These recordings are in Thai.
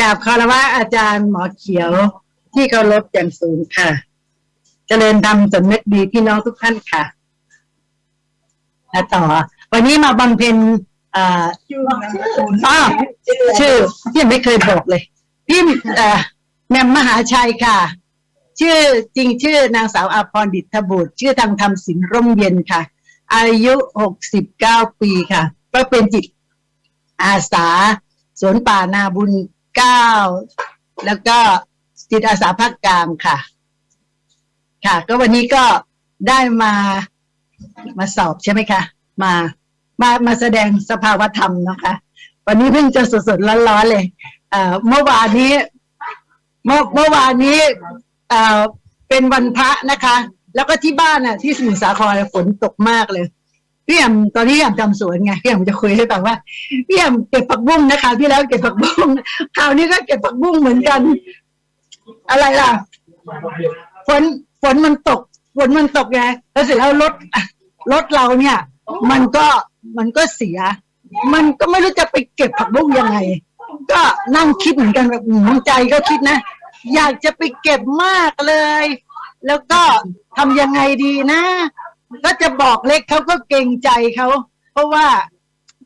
กราบคารวะอาจารย์หมอเขียวที่เคารพอย่างสูงค่ะ เจริญธรรมสำนึกดีพี่น้องทุกท่านค่ะและต่อ วันนี้มาบำเพ็ญอ่าอ้าชื่อพี่ยังไม่เคยบอกเลย พี่อ่อแม่มมหาชัยค่ะ ชื่อจริงชื่อนางสาวอาพรดิษฐบุตร ชื่อทางธรรมสินร่มเย็นค่ะ อายุหกสิบเก้าปีค่ะ ก็เป็นจิตอาสาสวนป่านาบุญ เก้าแล้วก็จิตอาสาภาคกลางค่ะ ค่ะ ก็วันนี้ก็ได้มามาสอบใช่ไหมคะ มามามาแสดงสภาวธรรมนะคะ วันนี้เพิ่งจะสดๆร้อนๆเลยเอ่อเมื่อวานนี้ เมื่อเมื่อวานนี้เอ่อเป็นวันพระนะคะ แล้วก็ที่บ้านน่ะ ที่สมุทรสาครฝนตกมากเลย พี่แอมตอนนี้พี่แอมทำสวนไงพี่แอมจะคุยให้ฟังว่าพี่แอมเก็บผักบุ้งนะคะพี่แล้วเก็บผักบุ้งคราวนี้ก็เก็บผักบุ้งเหมือนกัน อะไรล่ะ ฝนฝนมันตกฝนมันตกไงแล้วเสร็จแล้วรถรถเราเนี่ย มันก็มันก็เสีย มันก็ไม่รู้จะไปเก็บผักบุ้งยังไง ก็นั่งคิดเหมือนกันแบบอืมใจก็คิดนะ อยากจะไปเก็บมากเลย แล้วก็ทำยังไงดีนะ ก็จะบอกเล็กเขาก็เกรงใจเขาเพราะว่า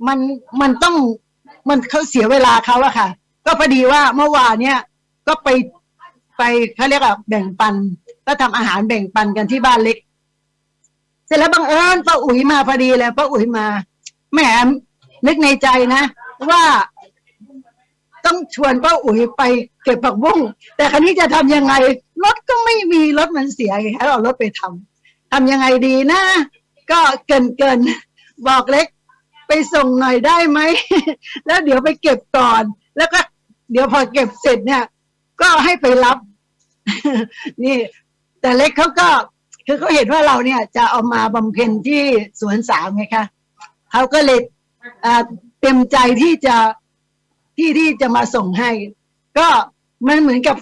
มันมันต้องมันเขาเสียเวลาเขาอะค่ะ ก็พอดีว่าเมื่อวานเนี่ยก็ไปไปเขาเรียกว่าแบ่งปัน ก็ทำอาหารแบ่งปันกันที่บ้านเล็ก เสร็จแล้วบังเอิญป้าอุ๋ยมาพอดีเลยป้าอุ๋ยมาแหมนึกในใจนะ ว่าต้องชวนป้าอุ๋ยไปเก็บผักบุ้งแต่ครั้นี้จะทำยังไงรถก็ไม่มีรถมันเสียให้เอารถไปทำ ทำยังไงดีนะ ก็เกินเกินบอกเล็ก ไปส่งหน่อยได้ไหม แล้วเดี๋ยวไปเก็บก่อน แล้วก็เดี๋ยวพอเก็บเสร็จเนี่ย ก็ให้ไปรับ นี่ แต่เล็กเขาก็คือเขาเห็นว่าเราเนี่ย จะเอามาบำเพ็ญที่สวนสามไงคะเขาก็เลยเต็มใจที่จะที่ที่จะมาส่งให้ ก็มันเหมือนกับ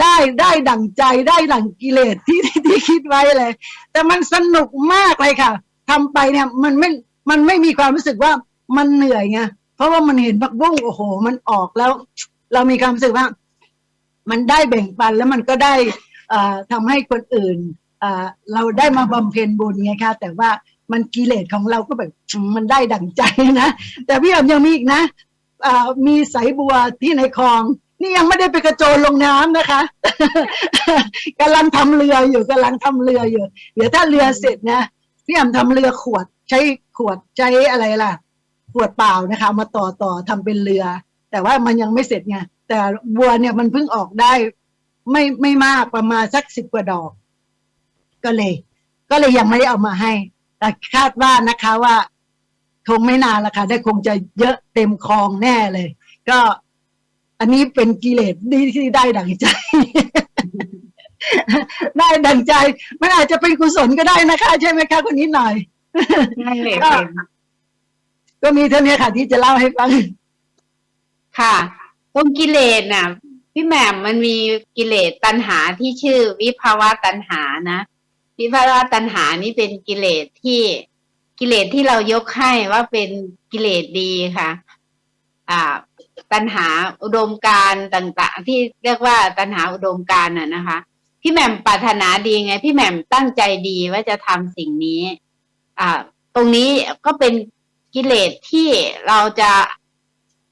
ได้ได้ดั่งใจได้ดั่งกิเลสที่ที่ที่คิดไว้เลย แต่มันสนุกมากเลยค่ะทำไปเนี่ยมันไม่มันไม่มีความรู้สึกว่ามันเหนื่อยไงเพราะว่ามันเห็นผักบุ้งโอ้โห มันออกแล้ว เรามีความรู้สึกว่า มันได้แบ่งปันแล้วมันก็ได้อ่าทำให้คนอื่นอ่าเราได้มาบำเพ็ญบุญไงคะแต่ว่ามันกิเลสของเราก็แบบมันได้ดั่งใจนะ แต่พี่อมยังมีอีกนะอ่ามีสายบัวที่ในคลอง นี่ยังไม่ได้ไปกระโจนลงน้ำนะคะกำลังทำเรืออยู่กำลังทำเรืออยู่ เดี๋ยวถ้าเรือเสร็จนะพี่อมทำเรือขวด ใช้ขวดใช้อะไรล่ะ ขวดเปล่านะคะ มาต่อต่อทำเป็นเรือ แต่ว่ามันยังไม่เสร็จไงแต่บัวเนี่ยมันเพิ่งออกได้ ไม่ไม่มากประมาณสักสิบกว่าดอก ก็เลย ก็เลยยังไม่ได้เอามาให้ แต่คาดว่านะคะว่าคงไม่นานละค่ะได้คงจะเยอะเต็มคลองแน่เลย ก็ อันนี้เป็นกิเลสที่ที่ได้ดังใจ ได้ดังใจ มันอาจจะเป็นกุศลก็ได้นะคะ ใช่ไหมคะคนนี้หน่อยใช่เลยก็ก็มีเท่านี้ค่ะ ที่จะเล่าให้ฟัง ค่ะตรงกิเลสน่ะ พี่แหม่มมันมีกิเลสตัณหาที่ชื่อวิภาวะตัณหานะวิภาวะตัณหานี่เป็นกิเลสที่กิเลสที่เรายกให้ว่าเป็นกิเลสดีค่ะ อ่า ตัณหาอุดมการต่าง ๆ ที่เรียกว่าตัณหาอุดมการน่ะนะคะ พี่แหม่มปรารถนาดีไง พี่แหม่มตั้งใจดีว่าจะทำสิ่งนี้ อ่า ตรงนี้ก็เป็นกิเลสที่เราจะ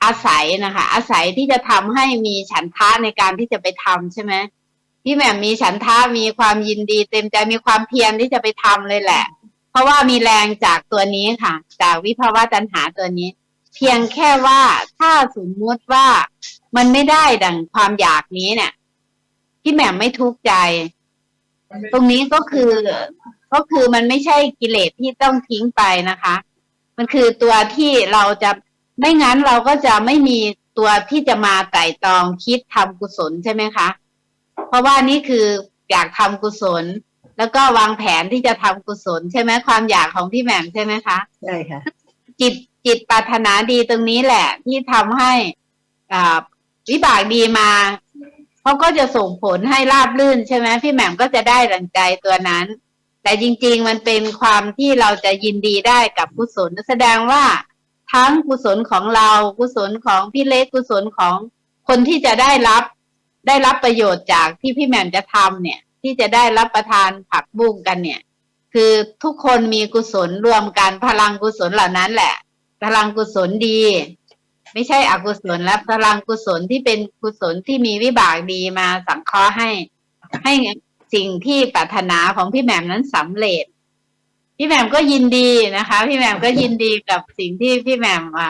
อาศัยนะคะ อาศัยที่จะทำให้มีฉันทะในการที่จะไปทำใช่ไหมพี่แหม่มมีฉันทะมีความยินดี เต็มใจมีความเพียรที่จะไปทำเลยแหละ เพราะว่ามีแรงจากตัวนี้ค่ะ จากวิภาวะตัณหาตัวนี้ เพียงแค่ว่าถ้าสมมติว่ามันไม่ได้ดังความอยากนี้เนี่ยพี่แหม่มไม่ทุกข์ใจ ตรงนี้ก็คือก็คือมันไม่ใช่กิเลสที่ต้องทิ้งไปนะคะ มันคือตัวที่เราจะไม่งั้นเราก็จะไม่มีตัวที่จะมาไต่ตรองคิดทำกุศลใช่ไหมคะ เพราะว่านี่คืออยากทำกุศล แล้วก็วางแผนที่จะทำกุศล ใช่ไหมความอยากของพี่แหม่มใช่ไหมคะใช่ค่ะจิต จิตปรารถนาดีตรงนี้แหละ ที่ทำให้อ่าวิบากดีมาเขาก็จะส่งผลให้ราบรื่นใช่ไหมพี่แหม่มก็จะได้ดังใจตัวนั้น แต่จริง ๆ มันเป็นความที่เราจะยินดีได้กับกุศลแสดงว่าทั้งกุศลของเรากุศลของพี่เล็กกุศลของคนที่จะได้รับได้รับประโยชน์จากที่พี่แหม่มจะทำเนี่ย ที่จะได้รับประทานผักบุ้งกันเนี่ย คือทุกคนมีกุศลรวมกันพลังกุศลเหล่านั้นแหละ พลังกุศลดี ไม่ใช่อกุศลและพลังกุศลที่เป็นกุศลที่มีวิบากดีมาสังเคราะห์ให้ ให้สิ่งที่ปรารถนาของพี่แหม่มนั้นสำเร็จ พี่แหม่มก็ยินดีนะคะ พี่แหม่มก็ยินดีกับสิ่งที่พี่แหม่มอ่า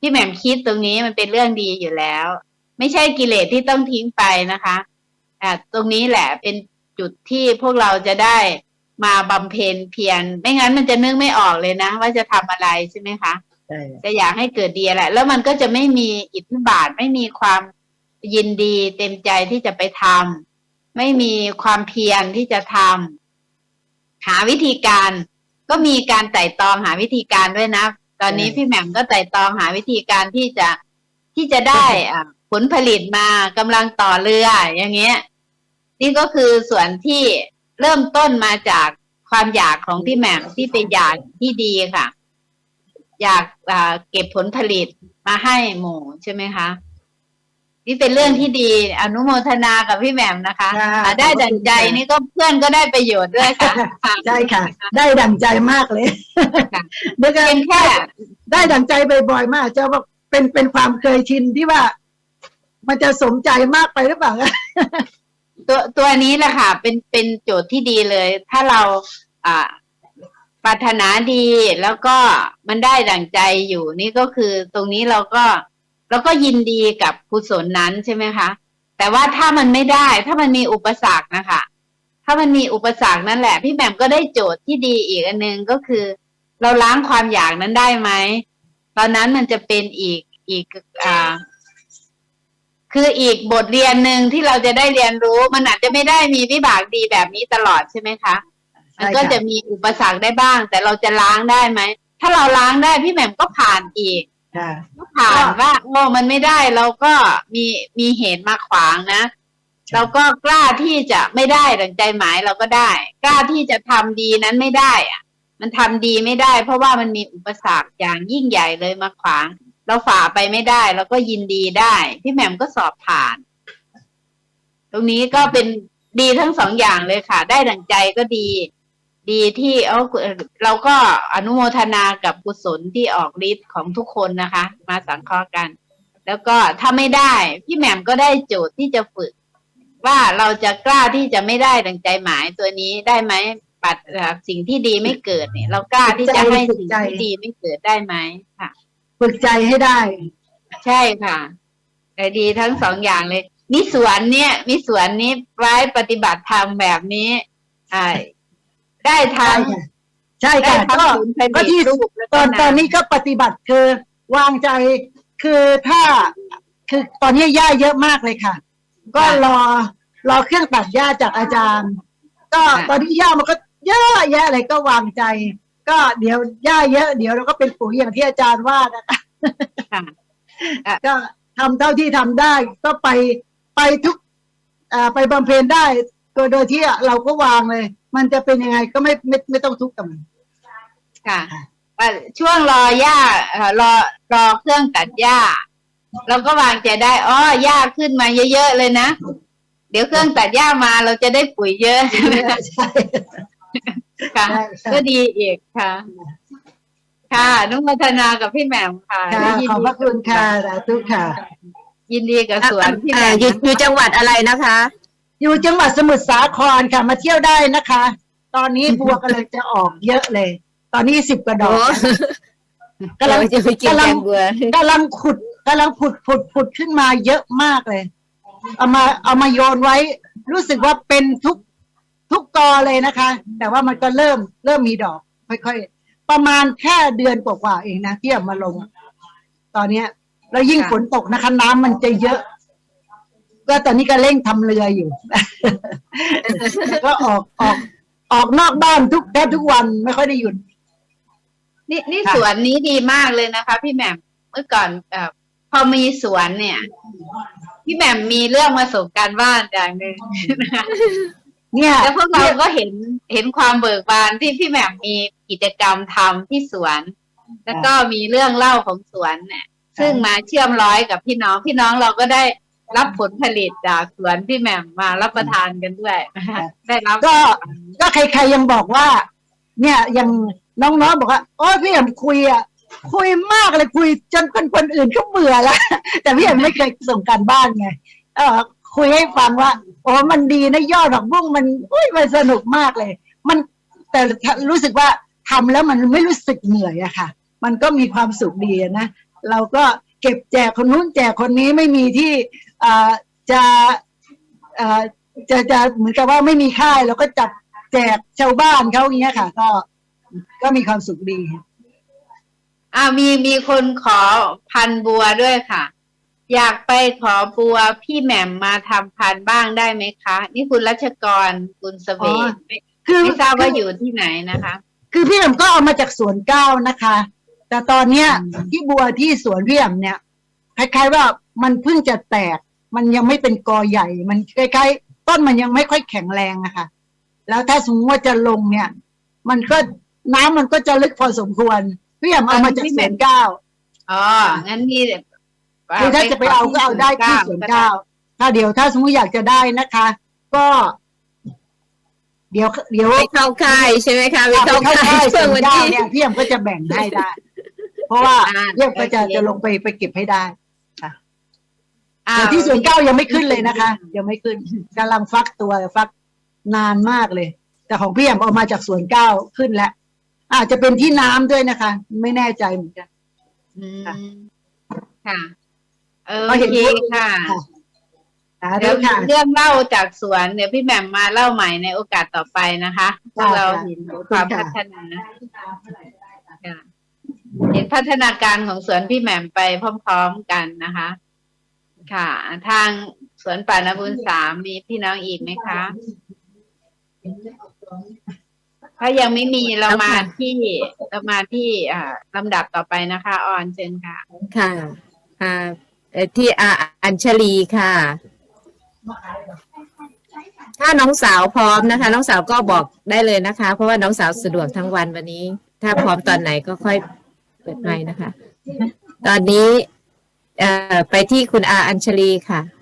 พี่แหม่มคิดตรงนี้มันเป็นเรื่องดีอยู่แล้ว ไม่ใช่กิเลสที่ต้องทิ้งไปนะคะอ่าตรงนี้แหละเป็นจุดที่พวกเราจะได้มาบำเพ็ญเพียรไม่งั้นมันจะนึกไม่ออกเลยนะ ว่าจะทำอะไรใช่ไหมคะ จะอยากให้เกิดดีแหละ แล้วมันก็จะไม่มีอิทธิบาท ไม่มีความยินดีเต็มใจที่จะไปทำไม่มีความเพียรที่จะทำหาวิธีการก็มีการไต่ตองหาวิธีการด้วยนะ ตอนนี้พี่แหม่มก็ไต่ตองหาวิธีการที่จะที่จะได้อะผลผลิตมากำลังต่อเรืออย่างเงี้ย นี่ก็คือส่วนที่เริ่มต้นมาจากความอยากของพี่แหม่มที่เป็นอยากที่ดีค่ะ อยากอ่าเก็บผลผลิตมาให้หมูใช่ไหมคะ นี่เป็นเรื่องที่ดีอนุโมทนากับพี่แหม่มนะคะค่ะอ่าได้ดั่งใจนี่ก็เพื่อนก็ได้ประโยชน์ด้วยค่ะใช่ค่ะ ได้ดั่งใจมากเลยค่ะเดี๋ยวก็เป็นแค่ ได้ดั่งใจบ่อยๆมากจะว่าเป็นเป็นความเคยชินที่ว่า มันจะสมใจมากไปหรือเปล่าตัวตัวนี้แหละค่ะ เป็นเป็นโจทย์ที่ดีเลย ถ้าเรา อ่า ปรารถนาดีแล้วก็มันได้ดั่งใจอยู่นี่ก็คือตรงนี้เราก็เราก็ยินดีกับกุศลนั้นใช่ไหมคะ แต่ว่าถ้ามันไม่ได้ ถ้ามันมีอุปสรรคนะคะ ถ้ามันมีอุปสรรคนั่นแหละ พี่แหม่มก็ได้โจทย์ที่ดีอีกอันหนึงก็คือ เราล้างความอยากนั้นได้ไหมตอนนั้นมันจะเป็นอีกอีกอ่าคืออีกบทเรียนหนึ่งที่เราจะได้เรียนรู้ มันอาจจะไม่ได้มีวิบากดีแบบนี้ตลอดใช่ไหมคะ มันก็จะมีอุปสรรคได้บ้าง แต่เราจะล้างได้ไหม ถ้าเราล้างได้พี่แหม่มก็ผ่านอีกค่ะก็ผ่านว่าโอ้มันไม่ได้เราก็มีมีเหตุมาขวางนะเราก็กล้าที่จะไม่ได้ดังใจหมายเราก็ได้ กล้าที่จะทำดีนั้นไม่ได้อะมันทำดีไม่ได้ เพราะว่ามันมีอุปสรรคอย่างยิ่งใหญ่เลยมาขวาง เราฝ่าไปไม่ได้เราก็ยินดีได้พี่แหม่มก็สอบผ่าน ตรงนี้ก็เป็นดีทั้งสองอย่างเลยค่ะ ได้ดังใจก็ดี ดีที่เอาเราก็อนุโมทนากับกุศลที่ออกฤทธิ์ของทุกคนนะคะ มาสังเคราะห์กัน แล้วก็ถ้าไม่ได้ พี่แหม่มก็ได้โจทย์ที่จะฝึก ว่าเราจะกล้าที่จะไม่ได้ดังใจหมายตัวนี้ได้ไหมปัดเอ่อสิ่งที่ดีไม่เกิดเนี่ย เรากล้าที่จะให้สิ่งที่ดีไม่เกิดได้ไหมค่ะ ฝึกใจให้ได้ ใช่ค่ะแต่ดีทั้งสองอย่างเลย มีสวนเนี่ย มีสวนนี้ไว้ปฏิบัติธรรมแบบนี้อ่า ได้ทั้งใช่ได้ค่ะทั้งก็ผลผก็ลิตที่รูปแล้วตก็อนนามตอนนี้ก็ปฏิบัติคือวางใจคือถ้าคือตอนนี้หญ้าเยอะมากเลยค่ะ ก็รอรอเครื่องตัดหญ้าจากอาจารย์ ก็ตอนนี้หญ้ามันก็เยอะแยะเลยก็วางใจ ก็เดี๋ยวหญ้าเยอะเดี๋ยวเราก็เป็นปุ๋ยอย่างที่อาจารย์ว่านะคะ ค่ะ ก็ทำเท่าที่ทำได้ก็ไปไปทุกอ่าไปบำเพ็ญได้โดยโดยที่เราก็วางเลย มันจะเป็นยังไงก็ไม่ไม่ไม่ต้องทุกข์กับมัน ค่ะว่าช่วงรอหญ้าเอ่อรอรอเครื่องตัดหญ้า เราก็วางใจได้อ๋อหญ้าขึ้นมาเยอะๆเลยนะ เดี๋ยวเครื่องตัดหญ้ามาเราจะได้ปุ๋ยเยอะใช่ค่ะใช่ใช่ ก็ดีอีกค่ะ ค่ะอนุโมทนากับพี่แหม่มค่ะค่ะและยินขอบดีพระคุณค่ะสาธุค่ะ ยินดีกับสวนพี่แหอ่าม่มอยู่อยู่จังหวัดอะไรนะคะ อยู่จังหวัดสมุทรสาครค่ะ มาเที่ยวได้นะคะ ตอนนี้บัวกำลังจะออกเยอะเลย ตอนนี้สิบกระดอกโอ้กำลังเดี๋ยวจะไปกินกำลัแกงงบัวกำลังขุดกำลังผุดผุดผุดขึ้นมาเยอะมากเลย เอามาเอามาโยนไว้ รู้สึกว่าเป็นทุกทุกกอเลยนะคะ แต่ว่ามันก็เริ่มเริ่มมีดอกค่อยๆประมาณแค่เดือนกว่าๆเองนะที่เอามาลง ตอนเนี้ย แล้วยิ่งฝนตกนะคะ น้ำมันจะเยอะ ก็ตอนนี้ก็เร่งทำเรืออยู่ แล้วก็ออกออกออกนอกบ้านทุกแทบทุกวันไม่ค่อยได้หยุด นี่นี่ค่ะสวนนี้ดีมากเลยนะคะ พี่แหม่มเมื่อก่อนเอ่อพอมีสวนเนี่ย พี่แหม่มมีเรื่องมาส่งการบ้านอย่างหนึ่งเนี่ยแล้วพวกเราก็เห็นเห็นความเบิกบานที่พี่แหม่มมีกิจกรรมทำที่สวน แล้วก็มีเรื่องเล่าของสวนเนี่ย ซึ่งมาเชื่อมร้อยกับพี่น้องพี่น้องเราก็ได้ รับผลผลิตจากสวนพี่แหม่มมารับประทานกันด้วยได้รับก็ก็ใครๆยังบอกว่า เนี่ยยังน้องๆบอกว่าโอ้ยพี่แอมคุยอะคุยมากเลยคุยจนคนคนอื่นก็เบื่อแล้วแต่พี่แอมไม่เคยส่งการบ้านไงเออคุยให้ฟังว่าโอ้มันดีนะยอดดอกบุ้งมันอุ้ยมันสนุกมากเลย มันแต่รู้สึกว่าทำแล้วมันไม่รู้สึกเหนื่อยอะค่ะ มันก็มีความสุขดีอะนะเราก็เก็บแจกคนนู้นแจกคนนี้ไม่มีที่เอ่อจะเอ่อจะจะเหมือนกับว่าไม่มีค่ายเราก็จับแจกชาวบ้านเขาอย่างเงี้ยค่ะ ก็ก็มีความสุขดีอ่ามีมีคนขอพันธุ์บัวด้วยค่ะ อยากไปขอบัวพี่แหม่มมาทำพันธุ์บ้างได้ไหมคะ นี่คุณรัชกรคุณสเวอ๋ทอไม่คือไม่ทราบว่าอยู่ที่ไหนนะคะ คือพี่แอมก็เอามาจากสวนเก้านะคะ แต่ตอนเนี้ยอืมที่บัวที่สวนพี่แอมเนี่ยคล้ายๆว่ามันเพิ่งจะแตก มันยังไม่เป็นกอใหญ่ มันคล้ายๆต้นมันยังไม่ค่อยแข็งแรงอะค่ะ แล้วถ้าสมมติว่าจะลงเนี่ย มันก็น้ำมันก็จะลึกพอสมควรพี่แอมเอามาจากสวนเก้าอ๋องั้นนี่คือถ้าจะไปเอาก็เอาได้ที่สวนเก้าถ้าเดี๋ยวถ้าสมมติอยากจะได้นะคะ ก็ เดี๋ยว เดี๋ยวไปเข้าค่ายใช่ไหมคะไปถ้าไปเข้าเข้าค่ายค่ายช่ส่วงวนวันเก้าที่เนี่ยพี่แอมก็จะแบ่งให้ได้ เพราะว่าอ่าพี่แอมก็จะโอเคจะลงไปไปเก็บให้ได้อ่า แต่ที่ส่วนเก้ายังไม่ขึ้นเลยนะคะ ยังไม่ขึ้นกำลังฟักตัวฟักนานมากเลย แต่ของพี่แอมเอามาจากส่วนเก้าขึ้นแล้ว อาจจะเป็นที่น้ำด้วยนะคะ ไม่แน่ใจเหมือนกัน อืมค่ะค่ะเออก็โอเห็นเคว่าค่ะ ค่ะสาเดี๋ธุยวค่ะ เรื่องเล่าจากสวน เดี๋ยวพี่แหม่มมาเล่าใหม่ในโอกาสต่อไปนะคะพวกเราค่ะเห็นขอบคุณความค่ะพัฒนาค่ะเห็นพัฒนาการของสวนพี่แหม่มไปพร้อม ๆกันนะคะ ค่ะ ทางสวนป่านบุญสามมีพี่น้องอีกไหมคะ ถ้ายังไม่มีเรามาที่เรามาที่อ่าลำดับต่อไปนะคะ ออนเชิญค่ะ ค่ะอ่าเอ่อที่อาอัญชลีค่ะ ถ้าน้องสาวพร้อมนะคะ น้องสาวก็บอกได้เลยนะคะ เพราะว่าน้องสาวสะดวกทั้งวันวันนี้ ถ้าพร้อมตอนไหนก็ค่อยเปิดไมค์นะคะ ตอนนี้ ไปที่คุณอาอัญชลีค่ะ